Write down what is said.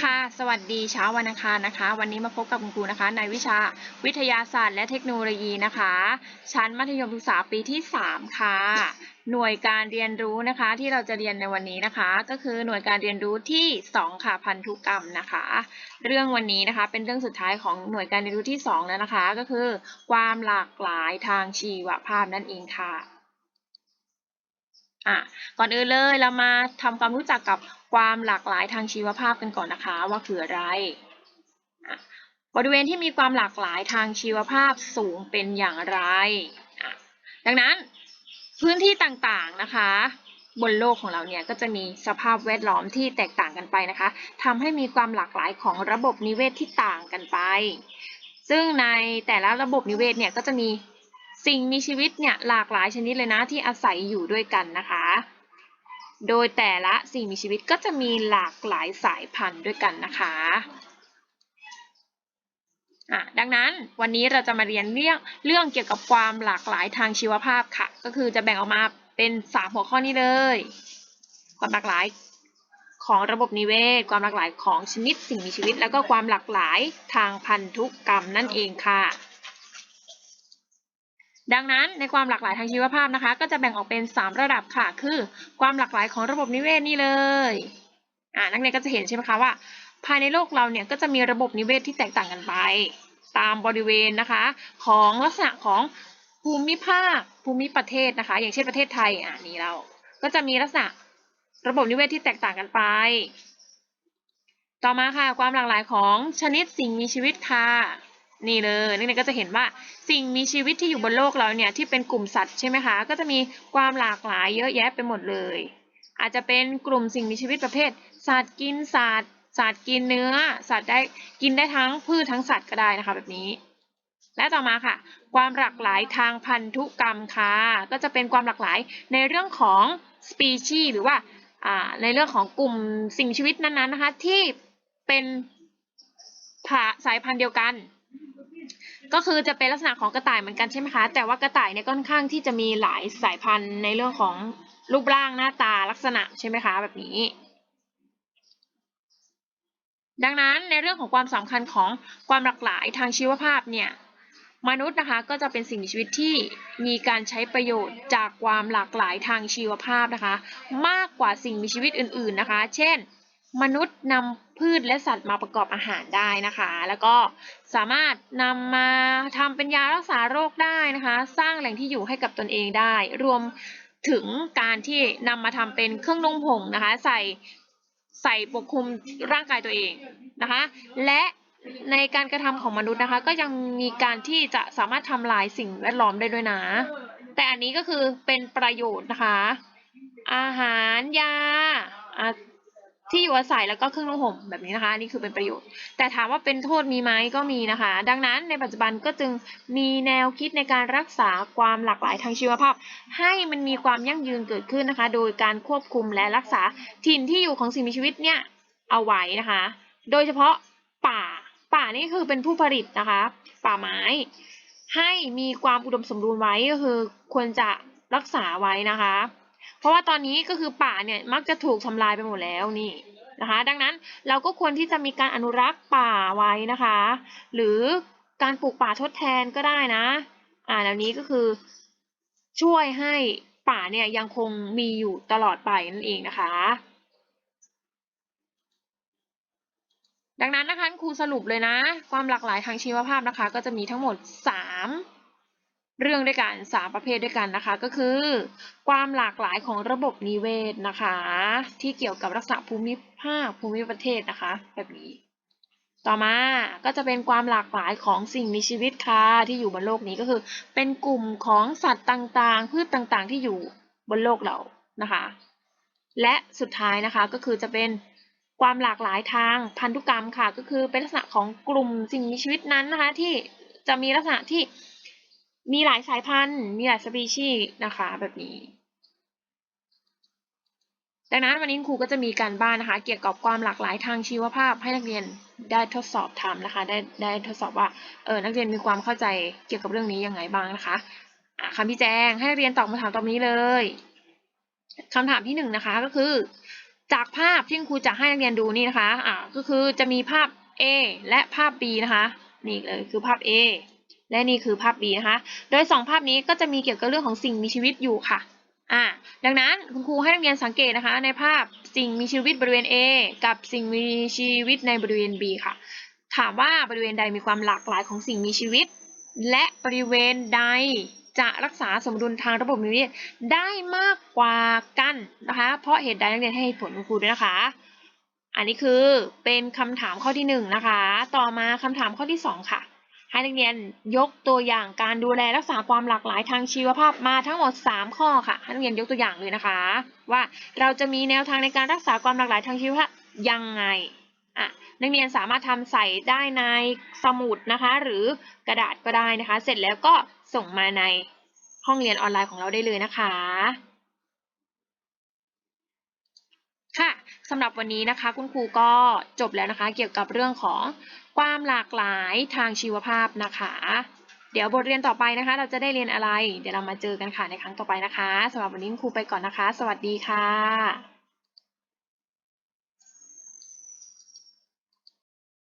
ค่ะ สวัสดีเช้าวันอังคารนะคะ วันนี้มาพบกับคุณครูนะคะ ในวิชาวิทยาศาสตร์และเทคโนโลยีนะคะ ชั้นมัธยมศึกษาปีที่ 3 ค่ะ หน่วยการเรียนรู้นะคะที่เราจะเรียนในวันนี้นะคะ ก็คือหน่วยการเรียนรู้ที่ 2 ค่ะพันธุกรรมนะคะ เรื่องวันนี้นะคะเป็นเรื่องสุดท้ายของหน่วยการเรียนรู้ที่ 2 แล้วนะคะ ก็คือ ความหลากหลายทางชีวภาพนั่นเองค่ะ อะก่อนอื่นเลยเรามาทำความรู้จักกับความหลากหลายทางชีวภาพกันก่อนนะคะ ว่าคืออะไรอะบริเวณที่มีความหลากหลายทางชีวภาพสูงเป็นอย่างไรอะดังนั้นพื้นที่ต่างๆนะคะบนโลกของเราเนี่ยก็จะมีสภาพแวดล้อมที่แตกต่างกันไปนะคะทำให้มีความหลากหลายของระบบนิเวศที่ต่างกันไป ซึ่งในแต่ละระบบนิเวศเนี่ยก็จะมี สิ่งมีชีวิตเนี่ยหลากหลายชนิดเลยนะที่อาศัยอยู่ด้วยกันนะคะ โดยแต่ละสิ่งมีชีวิตก็จะมีหลากหลายสายพันธุ์ด้วยกันนะคะอะดังนั้นวันนี้เราจะมาเรียนเรื่องเรื่องเกี่ยวกับความหลากหลายทางชีวภาพค่ะ ก็คือจะแบ่งออกมาเป็น 3 หัวข้อนี้เลย ความหลากหลายของระบบนิเวศ ความหลากหลายของชนิดสิ่งมีชีวิต แล้วก็ความหลากหลายทางพันธุกรรมนั่นเองค่ะ ดังนั้นในความหลากหลายทางชีวภาพนะคะ ก็จะแบ่งออกเป็น 3 ระดับค่ะ คือความหลากหลายของระบบนิเวศนี่เลยอ่านักเรียนก็จะเห็นใช่ไหมคะว่า ภายในโลกเราเนี่ยก็จะมีระบบนิเวศที่แตกต่างกันไป ตามบริเวณนะคะ ของลักษณะของภูมิภาค ภูมิประเทศนะคะ อย่างเช่นประเทศไทยอ่านี่เราก็จะมีลักษณะระบบนิเวศที่แตกต่างกันไป ต่อมาค่ะความหลากหลายของชนิดสิ่งมีชีวิตค่ะ นี่เลยนักเรียนก็จะเห็นว่าสิ่งมีชีวิตที่อยู่บนโลกเราเนี่ยที่เป็นกลุ่มสัตว์ใช่ไหมคะ ก็จะมีความหลากหลายเยอะแยะไปหมดเลย อาจจะเป็นกลุ่มสิ่งมีชีวิตประเภท สัตว์กินสัตว์สัตว์กินเนื้อ สัตว์ได้กินได้ทั้งพืชทั้งสัตว์ก็ได้นะคะแบบนี้ และต่อมาค่ะ ความหลากหลายทางพันธุกรรมค่ะก็จะเป็นความหลากหลายในเรื่องของ species หรือว่าในเรื่องของกลุ่มสิ่งชีวิตนั้นๆนะคะที่เป็นสายพันธุ์เดียวกัน ก็คือจะเป็นลักษณะของกระต่ายเหมือนกันใช่ไหมคะ แต่ว่ากระต่ายเนี่ยค่อนข้างที่จะมีหลายสายพันธุ์ในเรื่องของรูปร่างหน้าตาลักษณะใช่ไหมคะ แบบนี้ ดังนั้นในเรื่องของความสำคัญของความหลากหลายทางชีวภาพเนี่ยมนุษย์นะคะก็จะเป็นสิ่งมีชีวิตที่มีการใช้ประโยชน์จากความหลากหลายทางชีวภาพนะคะ มากกว่าสิ่งมีชีวิตอื่น ๆนะคะ เช่น มนุษย์นำพืชและสัตว์มาประกอบอาหารได้นะคะ แล้วก็สามารถนำมาทำเป็นยารักษาโรคได้นะคะ สร้างแหล่งที่อยู่ให้กับตนเองได้ รวมถึงการที่นำมาทำเป็นเครื่องนุ่งห่มนะคะ ใส่ใส่ปกคลุมร่างกายตัวเองนะคะ และในการกระทำของมนุษย์นะคะ ก็ยังมีการที่จะสามารถทำลายสิ่งแวดล้อมได้ด้วยนะ แต่อันนี้ก็คือเป็นประโยชน์นะคะ อาหารยาอะ ที่อยู่อาศัยแล้วก็เครื่องนุ่งห่มแบบนี้นะคะนี่คือเป็นประโยชน์ แต่ถามว่าเป็นโทษมีไหมก็มีนะคะ ดังนั้นในปัจจุบันก็จึงมีแนวคิดในการรักษาความหลากหลายทางชีวภาพ ให้มันมีความยั่งยืนเกิดขึ้นนะคะ โดยการควบคุมและรักษาถิ่นที่อยู่ของสิ่งมีชีวิตเนี่ยเอาไว้นะคะ โดยเฉพาะป่าป่านี่คือเป็นผู้ผลิตนะคะ ป่าไม้ ให้มีความอุดมสมบูรณ์ไว้ก็คือควรจะรักษาไว้นะคะ เพราะว่าตอนนี้ก็คือป่าเนี่ยมักจะถูกทำลายไปหมดแล้วนี่นะคะ ดังนั้นเราก็ควรที่จะมีการอนุรักษ์ป่าไว้นะคะ หรือการปลูกป่าทดแทนก็ได้นะ อ่าแนวนี้ก็คือช่วยให้ป่าเนี่ยยังคงมีอยู่ตลอดไปนั่นเองนะคะ ดังนั้นนะคะครูสรุปเลยนะ ความหลากหลายทางชีวภาพนะคะ ก็จะมีทั้งหมด 3 เรื่องด้วยกัน3ประเภทด้วยกันนะคะ ก็คือ ความหลากหลายของระบบนิเวศนะคะ ที่เกี่ยวกับลักษณะภูมิภาคภูมิประเทศนะคะ แบบนี้ ต่อมาก็จะเป็นความหลากหลายของสิ่งมีชีวิตค่ะที่อยู่บนโลกนี้ก็คือ เป็นกลุ่มของสัตว์ต่างๆ พืชต่างๆ ที่อยู่บนโลกเรานะคะ และสุดท้ายนะคะก็คือจะเป็นความหลากหลายทางพันธุกรรมค่ะ ก็คือเป็นลักษณะของกลุ่มสิ่งมีชีวิตนั้นนะคะ ที่จะมีลักษณะที่ มีหลายสายพันธุ์ มีหลายสปีชีส์นะคะแบบนี้ ดังนั้นวันนี้ครูก็จะมีการบ้านนะคะ เกี่ยวกับความหลากหลายทางชีวภาพให้นักเรียนได้ทดสอบทำนะคะ ได้ได้ทดสอบว่าเออนักเรียนมีความเข้าใจเกี่ยวกับเรื่องนี้ยังไงบ้างนะคะะคำชี้แจงให้นักเรียนตอบคำถามตรงนี้เลยคำถามที่หนึ่งนะคะก็คือ จากภาพที่ครูจะให้นักเรียนดูนี่นะคะอ่าก็คือจะมีภาพ A และภาพ B นะคะ นี่เลยคือภาพ A และนี่คือภาพ B นะคะ โดยสองภาพนี้ก็จะมีเกี่ยวกับเรื่องของสิ่งมีชีวิตอยู่ค่ะอ่าดังนั้นคุณครูให้นักเรียนสังเกตนะคะในภาพสิ่งมีชีวิตบริเวณ A กับสิ่งมีชีวิตในบริเวณ B ค่ะ ถามว่าบริเวณใดมีความหลากหลายของสิ่งมีชีวิต และบริเวณใดจะรักษาสมดุลทางระบบนิเวศได้มากกว่ากันนะคะ เพราะเหตุใดนักเรียนให้ผลคุณครูด้วยนะคะ อันนี้คือเป็นคำถามข้อที่หนึ่งนะคะ ต่อมาคำถามข้อที่สองค่ะ ให้นักเรียนยกตัวอย่างการดูแลรักษาความหลากหลายทางชีวภาพมาทั้งหมด 3 ข้อค่ะให้นักเรียนยกตัวอย่างเลยนะคะ ว่าเราจะมีแนวทางในการรักษาความหลากหลายทางชีวภาพยังไงอะนักเรียนสามารถทำใส่ได้ในสมุดนะคะ หรือกระดาษก็ได้นะคะ เสร็จแล้วก็ส่งมาในห้องเรียนออนไลน์ของเราได้เลยนะคะค่ะ สำหรับวันนี้นะคะ คุณครูก็จบแล้วนะคะ เกี่ยวกับเรื่องของความหลากหลายทางชีวภาพนะคะ เดี๋ยวบทเรียนต่อไปนะคะ เราจะได้เรียนอะไร เดี๋ยวเรามาเจอกันค่ะในครั้งต่อไปนะคะสำหรับวันนี้คุณครูไปก่อนนะคะ สวัสดีค่ะ